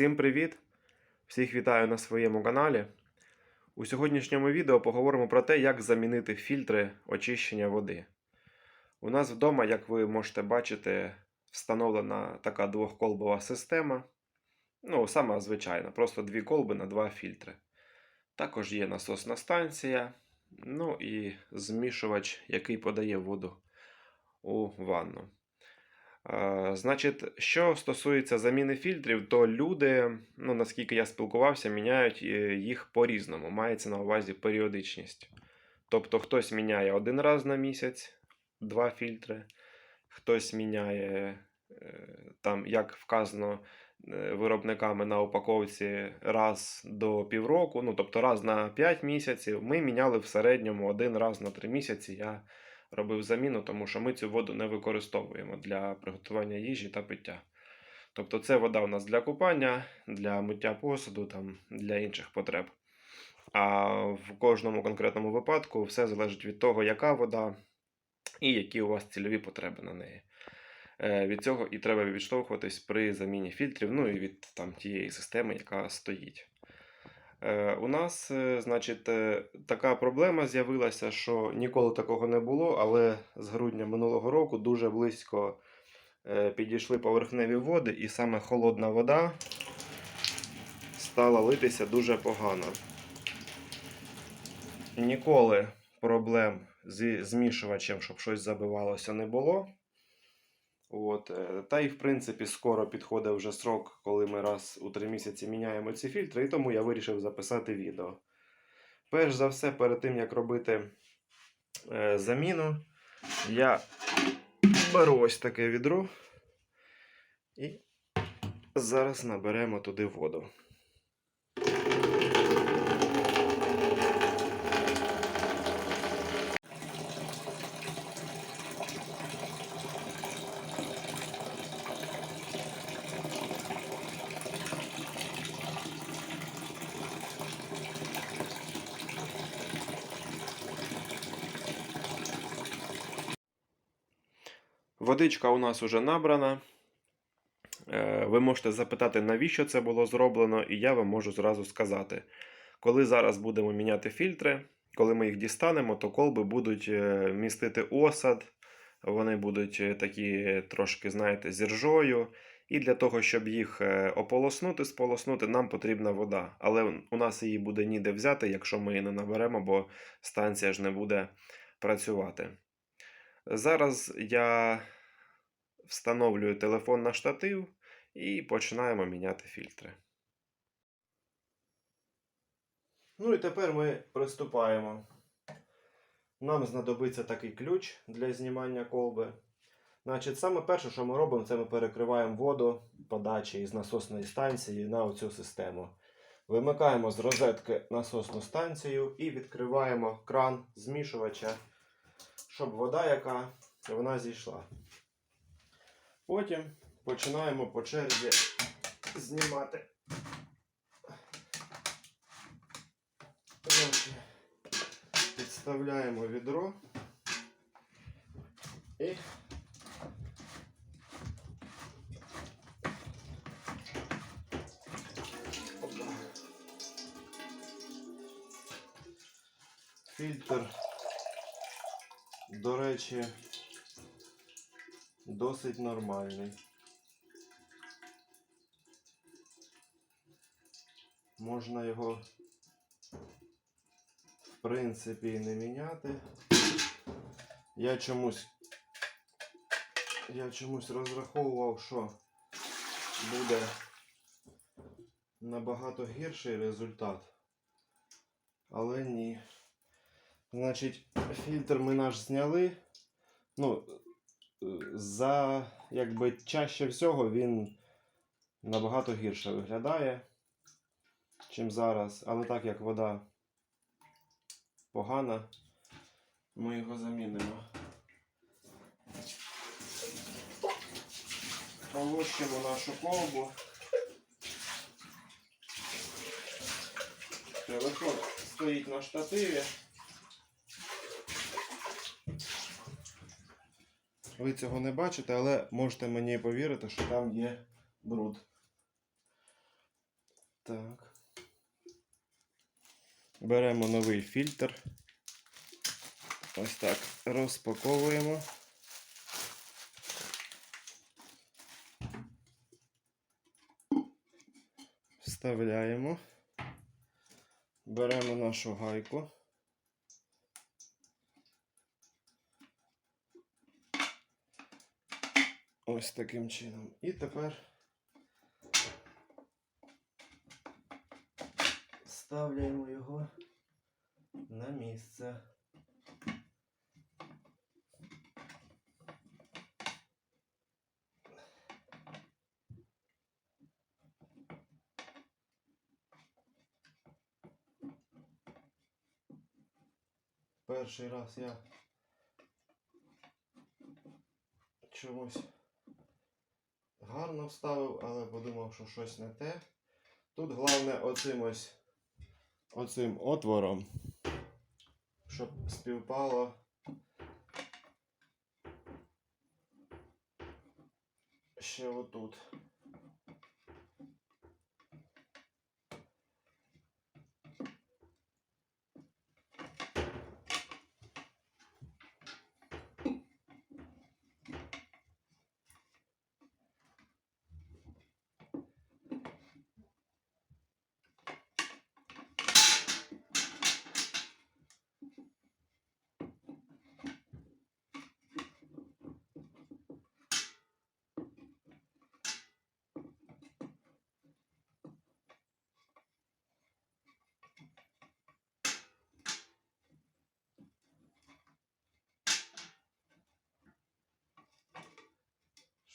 Всім привіт! Всіх вітаю на своєму каналі. У сьогоднішньому відео поговоримо про те, як замінити фільтри очищення води. У нас вдома, як ви можете бачити, встановлена така двохколбова система. Ну, сама звичайна, просто дві колби на два фільтри. Також є насосна станція, ну і змішувач, який подає воду у ванну. Е, Значить, що стосується заміни фільтрів, то люди, ну наскільки я спілкувався, міняють е, їх по-різному. Мається на увазі періодичність. Тобто хтось міняє один раз на місяць два фільтри, хтось міняє, е, там, як вказано виробниками на упаковці, раз до півроку, ну тобто раз на 5 місяців. Ми міняли в середньому один раз на 3 місяці. Я робив заміну, тому що ми цю воду не використовуємо для приготування їжі та пиття. Тобто це вода у нас для купання, для миття посуду, там, для інших потреб. А в кожному конкретному випадку все залежить від того, яка вода і які у вас цільові потреби на неї. Е, Від цього і треба відштовхуватись при заміні фільтрів, ну і від там, тієї системи, яка стоїть. Е, У нас, е, значить, е, така проблема з'явилася, що ніколи такого не було, але з грудня минулого року дуже близько підійшли поверхневі води, і саме холодна вода стала литися дуже погано. Ніколи проблем зі змішувачем, щоб щось забивалося, не було. От. е, Та й в принципі скоро підходить вже срок, коли ми раз у три місяці міняємо ці фільтри, і тому я вирішив записати відео. Перш за все, перед тим як робити е, заміну, я беру ось таке відро і зараз наберемо туди воду. Водичка у нас уже набрана. Е, Ви можете запитати, навіщо це було зроблено, і я вам можу зразу сказати. Коли зараз будемо міняти фільтри, коли ми їх дістанемо, то колби будуть е, містити осад, вони будуть е, такі трошки, знаєте, з іржою. І для того, щоб їх ополоснути, сполоснути, нам потрібна вода. Але у нас її буде ніде взяти, якщо ми її не наберемо, бо станція ж не буде працювати. Зараз я встановлюю телефон на штатив і починаємо міняти фільтри. Ну і тепер ми приступаємо. Нам знадобиться такий ключ для знімання колби. Значить, саме перше, що ми робимо, це ми перекриваємо воду подачі із насосної станції на оцю систему. Вимикаємо з розетки насосну станцію і відкриваємо кран змішувача щоб вода, яка вона зійшла. Потім починаємо по черзі знімати. Підставляємо відро і фільтр до речі, досить нормальний. Можна його, в принципі, і не міняти. Я чомусь, я чомусь розраховував, що буде набагато гірший результат. Але ні. Значить, фільтр ми наш зняли. Ну, за якби чаще всього він набагато гірше виглядає, чим зараз. Але так як вода погана, ми його замінимо. Полощимо нашу колбу. Телефон стоїть на штативі. Ви цього не бачите, але можете мені повірити, що там є бруд. Так. Беремо новий фільтр. Ось так розпаковуємо. Вставляємо. Беремо нашу гайку. Ось таким чином. І тепер ставляємо його на місце. Перший раз я чомусь гарно вставив, але подумав, що щось не те. Тут головне оцим ось оцим отвором, щоб співпало. Ще отут.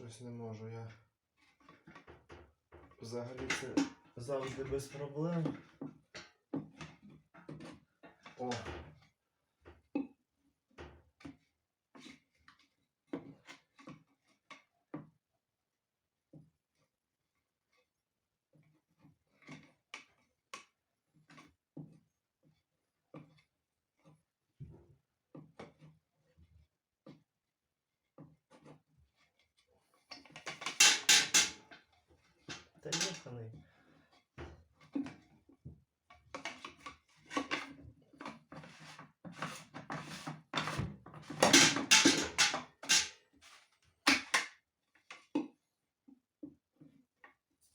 Щось не можу я. Взагалі це завжди без проблем. О. Та їханий.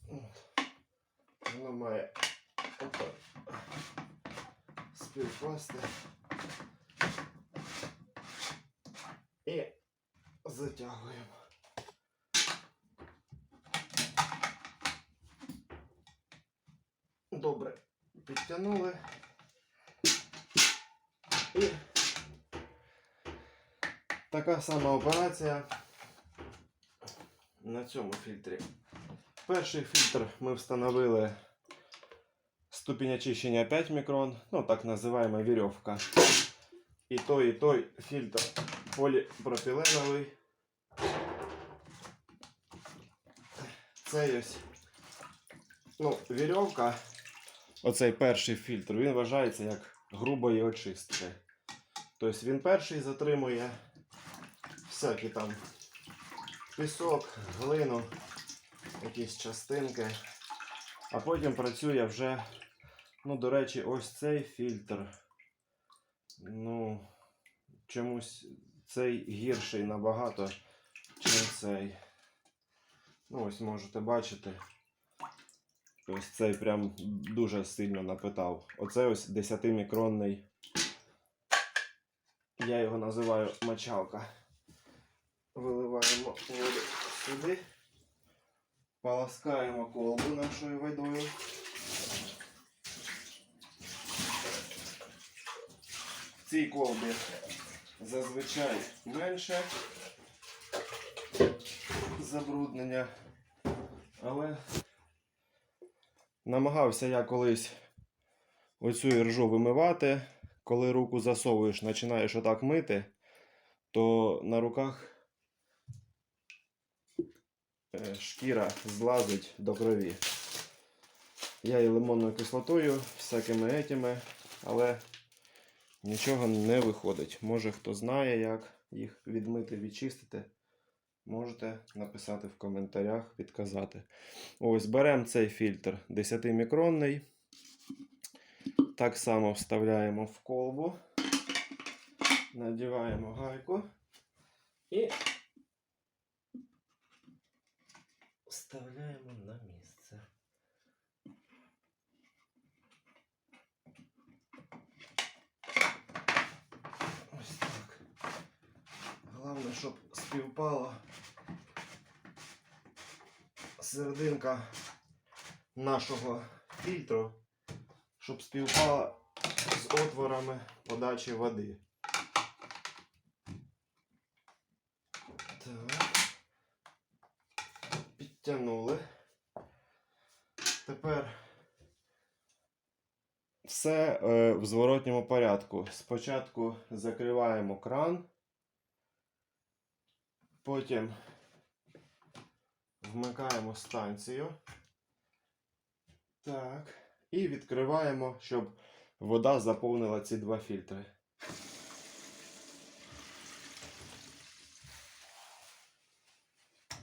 От. Воно має отак співпасти. І затягуємо. Добре, підтягнули. І така сама операція на цьому фільтрі. Перший фільтр ми встановили ступінь очищення 5 мікрон, ну так називаємо вірьовка. І той, і той фільтр поліпропіленовий. Це ось ну, вірьовка, оцей перший фільтр, він вважається як грубої очистки. Тобто він перший затримує всякі там пісок, глину, якісь частинки. А потім працює вже, ну, до речі, ось цей фільтр. Ну, чомусь цей гірший набагато, чим цей. Ну, ось можете бачити. Ось цей прям дуже сильно напитав. Оце ось 10-мікронний. Я його називаю мочалка. Виливаємо воду сюди. Полоскаємо колбу нашою водою. В цій колбі зазвичай менше забруднення, але намагався я колись оцю іржу вимивати. Коли руку засовуєш, починаєш отак мити, то на руках е, шкіра злазить до крові. Я і лимонною кислотою, всякими етями, але нічого не виходить. Може хто знає, як їх відмити, відчистити. Можете написати в коментарях, підказати. Ось беремо цей фільтр 10-мікронний. Так само вставляємо в колбу, надіваємо гайку і вставляємо на місце. Ось так. Головне, щоб співпала серединка нашого фільтру, щоб співпала з отворами подачі води. Так. Підтягнули. Тепер все е, в зворотньому порядку. Спочатку закриваємо кран, потім вмикаємо станцію. Так. І відкриваємо, щоб вода заповнила ці два фільтри.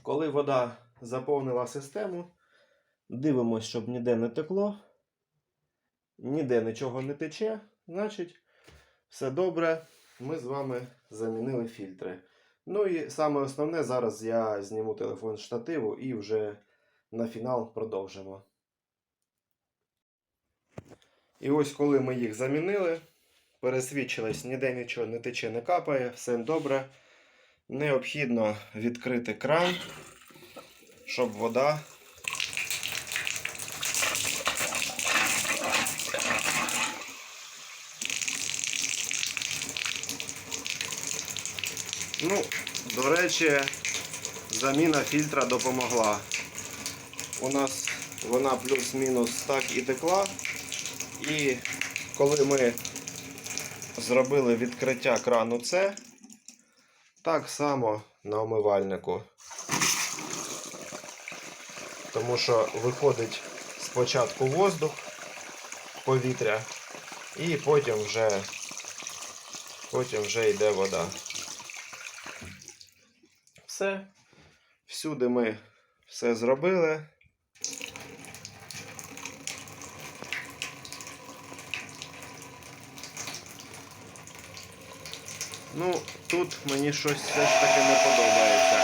Коли вода заповнила систему, дивимося, щоб ніде не текло, ніде нічого не тече, значить, все добре. Ми з вами замінили фільтри. Ну і саме основне, зараз я зніму телефон з штативу і вже на фінал продовжимо. І ось коли ми їх замінили, пересвідчились, ніде нічого не тече, не капає, все добре. Необхідно відкрити кран, щоб вода Ну, до речі, заміна фільтра допомогла. У нас вона плюс-мінус так і текла. І коли ми зробили відкриття крану С, так само на омивальнику. Тому що виходить спочатку воздух, повітря, і потім вже, потім вже йде вода. Все. Всюди ми все зробили. Ну, тут мені щось все ж таки не подобається.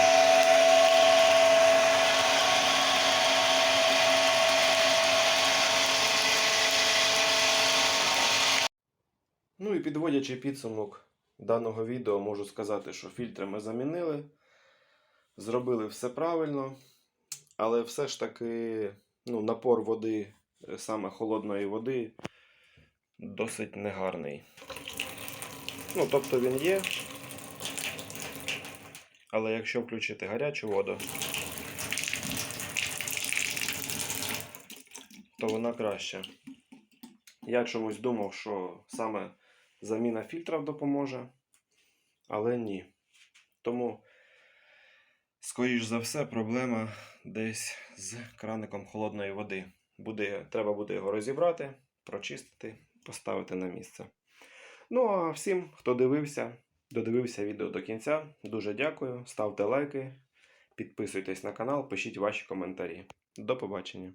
Ну і підводячи підсумок даного відео, можу сказати, що фільтри ми замінили. Зробили все правильно, але все ж таки ну, напор води, е, саме холодної води, досить негарний. Ну, тобто він є. Але якщо включити гарячу воду, то вона краща. Я чомусь думав, що саме заміна фільтра допоможе, але ні. Тому, скоріш за все, проблема десь з краником холодної води. Буде, треба буде його розібрати, прочистити, поставити на місце. Ну а всім, хто дивився, додивився відео до кінця, дуже дякую. Ставте лайки, підписуйтесь на канал, пишіть ваші коментарі. До побачення.